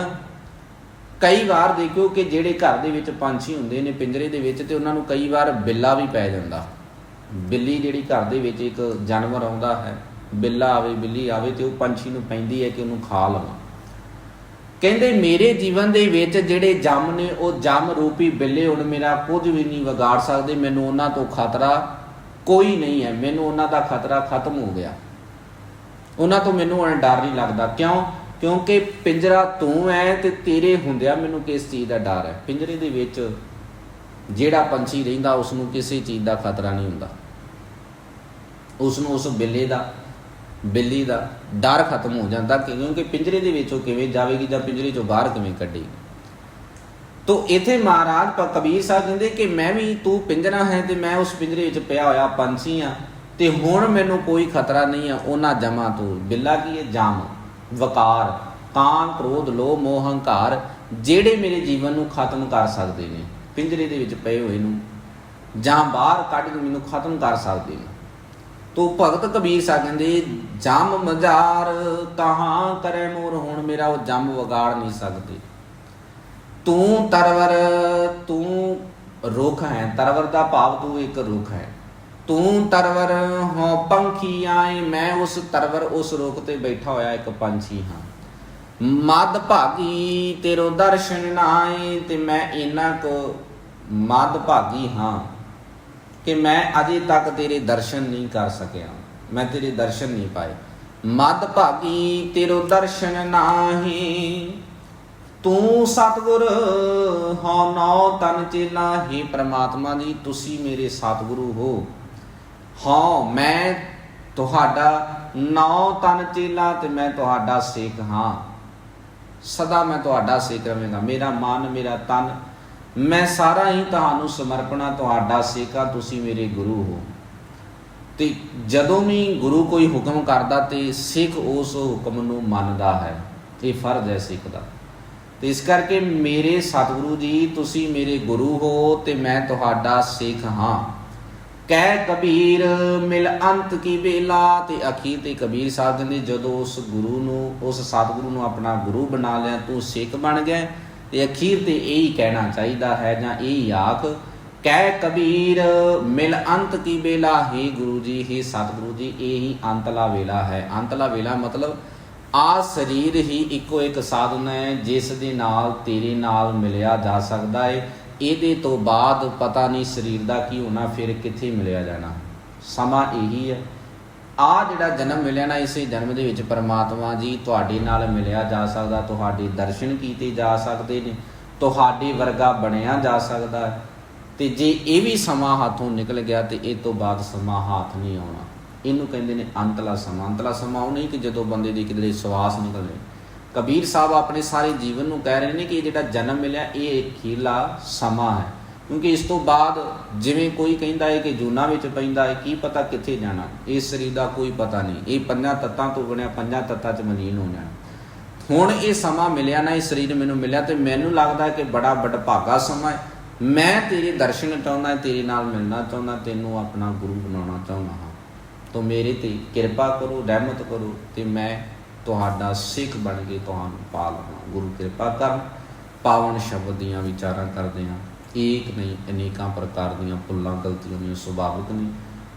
ਕਈ ਵਾਰ ਦੇਖਿਓ ਕਿ ਜਿਹੜੇ ਘਰ ਦੇ ਵਿੱਚ ਪੰਛੀ ਹੁੰਦੇ ਨੇ ਪਿੰਜਰੇ ਦੇ ਵਿੱਚ, ਤੇ ਉਹਨਾਂ ਨੂੰ ਕਈ ਵਾਰ ਬਿੱਲਾ ਵੀ ਪੈ ਜਾਂਦਾ। ਬਿੱਲੀ ਜਿਹੜੀ ਘਰ ਦੇ ਵਿੱਚ ਇੱਕ ਜਾਨਵਰ ਆਉਂਦਾ ਹੈ, ਬਿੱਲਾ ਆਵੇ, ਬਿੱਲੀ ਆਵੇ ਤੇ ਉਹ ਪੰਛੀ ਨੂੰ ਪੈਂਦੀ ਹੈ ਕਿ ਉਹਨੂੰ ਖਾ ਲਵਾਂ। ਕਹਿੰਦੇ, ਮੇਰੇ ਜੀਵਨ ਦੇ ਵਿੱਚ ਜਿਹੜੇ ਜੰਮ ਨੇ, ਉਹ ਜੰਮ ਰੂਪੀ ਬਿੱਲੇ ਹੁਣ ਮੇਰਾ ਕੁਝ ਵੀ ਨਹੀਂ ਵਿਗਾੜ ਸਕਦੇ। ਮੈਨੂੰ ਉਹਨਾਂ ਤੋਂ ਖਤਰਾ ਕੋਈ ਨਹੀਂ ਹੈ। ਮੈਨੂੰ ਉਹਨਾਂ ਦਾ ਖਤਰਾ ਖਤਮ ਹੋ ਗਿਆ। ਉਹਨਾਂ ਤੋਂ ਮੈਨੂੰ ਹੁਣ ਡਰ ਨਹੀਂ ਲੱਗਦਾ। ਕਿਉਂ? ਕਿਉਂਕਿ ਪਿੰਜਰਾ ਤੂੰ ਹੈ ਤੇ ਤੇਰੇ ਹੁੰਦਿਆਂ ਮੈਨੂੰ ਕਿਸ ਚੀਜ਼ ਦਾ ਡਰ ਹੈ? ਪਿੰਜਰੇ ਦੇ ਵਿੱਚ ਜਿਹੜਾ ਪੰਛੀ ਰਹਿੰਦਾ ਉਸ ਨੂੰ ਕਿਸੇ ਚੀਜ਼ ਦਾ ਖਤਰਾ ਨਹੀਂ ਹੁੰਦਾ। ਉਸ ਨੂੰ ਉਸ ਬਿੱਲੇ ਦਾ ਬਿੱਲੀ ਦਾ ਡਰ ਖਤਮ ਹੋ ਜਾਂਦਾ ਕਿ- ਕਿਉਂਕਿ ਪਿੰਜਰੇ ਦੇ ਵਿੱਚ ਉਹ ਕਿਵੇਂ ਜਾਵੇਗੀ ਜਾਂ ਪਿੰਜਰੇ ਚੋਂ ਬਾਹਰ ਕਿਵੇਂ ਕੱਢੇਗੀ। ਤੋ ਇਥੇ ਮਹਾਰਾਜ ਪ- ਕਬੀਰ ਸਾਹਿਬ ਕਹਿੰਦੇ ਕਿ ਮੈਂ ਵੀ ਤੂੰ ਪਿੰਜਰਾ ਹੈ ਤੇ ਮੈਂ ਉਸ ਪਿੰਜਰੇ ਵਿੱਚ ਪਿਆ ਹੋਇਆ ਪੰਛੀ ਆ ਤੇ ਹੁਣ ਮੈਨੂੰ ਕੋਈ ਖਤਰਾ ਨਹੀਂ ਆ, ਉਹਨਾਂ ਜਮਾ ਤੋਂ ਬਿੱਲਾ ਕੀ ਹੈ? ਜਾਮ, ਵਕਾਰ ਕਾਂ ਕ੍ਰੋਧ, ਲੋਭ, ਮੋਹ, ਹੰਕਾਰ, ਜਿਹੜੇ ਮੇਰੇ ਜੀਵਨ ਨੂੰ ਖਤਮ ਕਰ ਸਕਦੇ ਨੇ, ਪਿੰਜਰੇ ਦੇ ਵਿੱਚ ਪਏ ਹੋਏ ਨੂੰ ਜਾਂ ਬਾਹਰ ਕੱਢ ਕੇ ਮੈਨੂੰ ਖਤਮ ਕਰ ਸਕਦੇ ਨੇ। ਤੋ ਭਗਤ ਕਬੀਰ ਸਾਹਿਬ ਕਹਿੰਦੇ, ਜਮ ਮਜ਼ਾਰ ਕਹਾਂ ਕਰੇ ਮੋਰ ਹੁਣ ਮੇਰਾ ਉਹ ਜਮ ਵਿਗਾੜ ਨਹੀਂ ਸਕਦੇ। ਤੂੰ ਤਰਵਰ, ਤੂੰ ਰੁੱਖ ਹੈ, ਤਰਵਰ ਦਾ ਭਾਵ ਤੂੰ ਇੱਕ ਰੁੱਖ ਹੈ। ਤੂੰ ਤਰਵਰ ਹੋ ਪੰਖੀ ਆਏ, ਮੈਂ ਉਸ ਤਰਵਰ, ਉਸ ਰੁੱਖ ਤੇ ਬੈਠਾ ਹੋਇਆ ਇੱਕ ਪੰਛੀ ਹਾਂ। ਮਦ ਭਾਗੀ ਤੇਰੋ ਦਰਸ਼ਨ ਨਾਏ, ਤੇ ਮੈਂ ਇਹਨਾਂ ਕੋ ਮਦ ਭਾਗੀ ਹਾਂ। ਕਿ ਮੈਂ ਅਜੇ ਤੱਕ ਤੇਰੇ ਦਰਸ਼ਨ ਨਹੀਂ ਕਰ ਸਕਿਆ। ਮੈਂ ਤੇਰੇ ਦਰਸ਼ਨ ਨਹੀਂ ਪਾਏ। ਮਦ ਭਾਗੀ ਤੇਰੋ ਦਰਸ਼ਨ ਨਾਹੀ। ਤੂੰ ਸਤਗੁਰ ਹੋ ਨੌ ਤਨ ਚੇਲਾ ਹੀ ਪ੍ਰਮਾਤਮਾ ਜੀ, ਤੁਸੀਂ ਮੇਰੇ ਸਤਗੁਰੂ ਹੋ। ਹਾਂ ਮੈਂ ਤੁਹਾਡਾ ਨੌ ਤਨ ਚੇਲਾ ਤੇ ਮੈਂ ਤੁਹਾਡਾ ਸੇਖ ਹਾਂ। ਸਦਾ ਮੈਂ ਤੁਹਾਡਾ ਸੇਖ ਰਵਾਂਗਾ ਮੇਰਾ ਮਨ, ਮੇਰਾ ਤਨ ਮੈਂ ਸਾਰਾ ਹੀ ਤੁਹਾਨੂੰ ਸਮਰਪਣਾ ਤੁਹਾਡਾ ਸੇਖਾ ਤੁਸੀਂ ਮੇਰੇ ਗੁਰੂ ਹੋ। ਤੇ ਜਦੋਂ ਵੀ ਗੁਰੂ ਕੋਈ ਹੁਕਮ ਕਰਦਾ ਤੇ ਸਿੱਖ ਉਸ ਹੁਕਮ ਨੂੰ ਮੰਨਦਾ ਹੈ, ਇਹ ਫਰਜ਼ ਹੈ ਸਿੱਖ ਦਾ। ਤੇ ਇਸ ਕਰਕੇ ਮੇਰੇ ਸਤਿਗੁਰੂ ਜੀ, ਤੁਸੀਂ ਮੇਰੇ ਗੁਰੂ ਹੋ ਤੇ ਮੈਂ ਤੁਹਾਡਾ ਸਿੱਖ ਹਾਂ। ਕਹਿ ਕਬੀਰ, ਮਿਲ ਅੰਤ ਕੀ ਵੇਲਾ? ਤੇ ਅਖੀਰ ਤੇ ਕਬੀਰ ਸਾਹਿਬ ਨੇ ਜਦੋਂ ਉਸ ਗੁਰੂ ਨੂੰ, ਉਸ ਸਤਿਗੁਰੂ ਨੂੰ ਆਪਣਾ ਗੁਰੂ ਬਣਾ ਲਿਆ, ਤੂੰ ਸਿੱਖ ਬਣ ਗਿਆ। ਤੇ ਅਖੀਰ ਤੇ ਇਹ ਹੀ ਕਹਿਣਾ ਚਾਹੀਦਾ ਹੈ ਜਾਂ ਇਹੀ ਆਖ, ਕਹਿ ਕਬੀਰ, ਮਿਲ ਅੰਤ ਕੀ ਵੇਲਾ? ਹੀ ਗੁਰੂ ਜੀ, ਹੀ ਸਤਿਗੁਰੂ ਜੀ, ਇਹ ਹੀ ਅੰਤਲਾ ਵੇਲਾ ਹੈ। ਅੰਤਲਾ ਵੇਲਾ ਮਤਲਬ ਆ ਸਰੀਰ ਹੀ ਇੱਕੋ ਇੱਕ ਸਾਧਨ ਹੈ, ਜਿਸ ਦੇ ਨਾਲ ਤੇਰੇ ਨਾਲ ਮਿਲਿਆ ਜਾ ਸਕਦਾ ਹੈ ਇਹਦੇ ਤੋਂ ਬਾਅਦ ਪਤਾ ਨਹੀਂ ਸਰੀਰ ਦਾ ਕੀ ਹੋਣਾ, ਫਿਰ ਕਿੱਥੇ ਮਿਲਿਆ ਜਾਣਾ। ਸਮਾਂ ਇਹੀ ਹੈ। ਆ ਜਿਹੜਾ ਜਨਮ ਮਿਲਿਆ ਨਾ ਇਸੇ ਜਨਮ ਦੇ ਵਿੱਚ ਪਰਮਾਤਮਾ ਜੀ ਤੁਹਾਡੇ ਨਾਲ ਮਿਲਿਆ ਜਾ ਸਕਦਾ, ਤੁਹਾਡੇ ਦਰਸ਼ਨ ਕੀਤੇ ਜਾ ਸਕਦੇ ਨੇ, ਤੁਹਾਡੇ ਵਰਗਾ ਬਣਿਆ ਜਾ ਸਕਦਾ ਹੈ। ਤੇ ਜੇ ਇਹ ਵੀ ਸਮਾਂ ਹੱਥੋਂ ਨਿਕਲ ਗਿਆ ਤੇ ਇਹ ਤੋਂ ਬਾਅਦ ਸਮਾਂ ਹੱਥ ਨਹੀਂ ਆਉਣਾ। ਇਹਨੂੰ ਕਹਿੰਦੇ ਨੇ ਅੰਤਲਾ ਸਮਾਂ। ਅੰਤਲਾ ਸਮਾਂ ਉਹ ਨਹੀਂ ਕਿ ਜਦੋਂ ਬੰਦੇ ਦੀ ਕਿਤੇ ਸਵਾਸ ਨਿਕਲੇ ਕਬੀਰ ਸਾਹਿਬ ਆਪਣੇ ਸਾਰੇ ਜੀਵਨ ਨੂੰ ਕਹਿ ਰਹੇ ਨੇ ਕਿ ਇਹ ਜਿਹੜਾ ਜਨਮ ਮਿਲਿਆ, ਇਹ ਅਖੀਰਲਾ ਸਮਾਂ ਹੈ। ਕਿਉਂਕਿ ਇਸ ਤੋਂ ਬਾਅਦ ਜਿਵੇਂ ਕੋਈ ਕਹਿੰਦਾ ਹੈ ਕਿ ਜੂਨਾ ਵਿੱਚ ਪੈਂਦਾ ਹੈ, ਕੀ ਪਤਾ ਕਿੱਥੇ ਜਾਣਾ? ਇਸ ਸਰੀਰ ਦਾ ਕੋਈ ਪਤਾ ਨਹੀਂ। ਇਹ ਪੰਜਾਂ ਤੱਤਾਂ ਤੋਂ ਬਣਿਆ, ਪੰਜਾਂ ਤੱਤਾਂ 'ਚ ਮਲੀਨ ਹੋ ਜਾਣਾ। ਹੁਣ ਇਹ ਸਮਾਂ ਮਿਲਿਆ ਨਾ, ਇਹ ਸਰੀਰ ਮੈਨੂੰ ਮਿਲਿਆ ਤੇ ਮੈਨੂੰ ਲੱਗਦਾ ਕਿ ਬੜਾ ਵਡਭਾਗਾ ਸਮਾਂ ਹੈ। ਮੈਂ ਤੇਰੇ ਦਰਸ਼ਨ ਚਾਹੁੰਦਾ, ਤੇਰੇ ਨਾਲ ਮਿਲਣਾ ਚਾਹੁੰਦਾ, ਤੈਨੂੰ ਆਪਣਾ ਗੁਰੂ ਬਣਾਉਣਾ ਚਾਹੁੰਦਾ ਹਾਂ। ਤੋ ਮੇਰੇ ਤੇ ਕਿਰਪਾ ਕਰੋ, ਰਹਿਮਤ ਕਰੋ ਤੇ ਮੈਂ ਤੁਹਾਡਾ ਸਿੱਖ ਬਣ ਕੇ ਤੁਹਾਨੂੰ ਪਾ ਲਵਾਂ ਗੁਰੂ ਕਿਰਪਾ ਕਰਨ। ਪਾਵਨ ਸ਼ਬਦ ਦੀਆਂ ਵਿਚਾਰਾਂ ਕਰਦੇ ਹਾਂ। ਏਕ ਨਹੀਂ, ਅਨੇਕਾਂ ਪ੍ਰਕਾਰ ਦੀਆਂ ਭੁੱਲਾਂ, ਗਲਤੀਆਂ ਨੇ ਸੁਭਾਵਿਕ ਨੇ।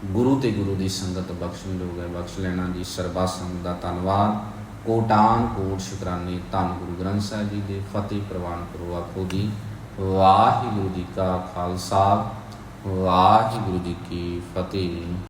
ਗੁਰੂ ਤੇ ਗੁਰੂ ਦੀ ਸੰਗਤ ਬਖਸ਼ਣ ਲੋਗ ਹੈ। ਬਖਸ਼ ਲੈਣਾ ਜੀ ਸਰਬਾ ਸੰਗ ਦਾ ਧੰਨਵਾਦ। ਕੋਟਾਨ ਕੋਟ ਸ਼ੁਕਰਾਨੇ ਧੰਨ ਗੁਰੂ ਗ੍ਰੰਥ ਸਾਹਿਬ ਜੀ ਦੇ। ਫਤਿਹ ਪ੍ਰਵਾਨ ਕਰੋ ਆਖੋ ਜੀ। ਵਾਹਿਗੁਰੂ ਜੀ ਕਾ ਖਾਲਸਾ। ਵਾਹਿਗੁਰੂ ਜੀ ਕੀ ਫਤਿਹ।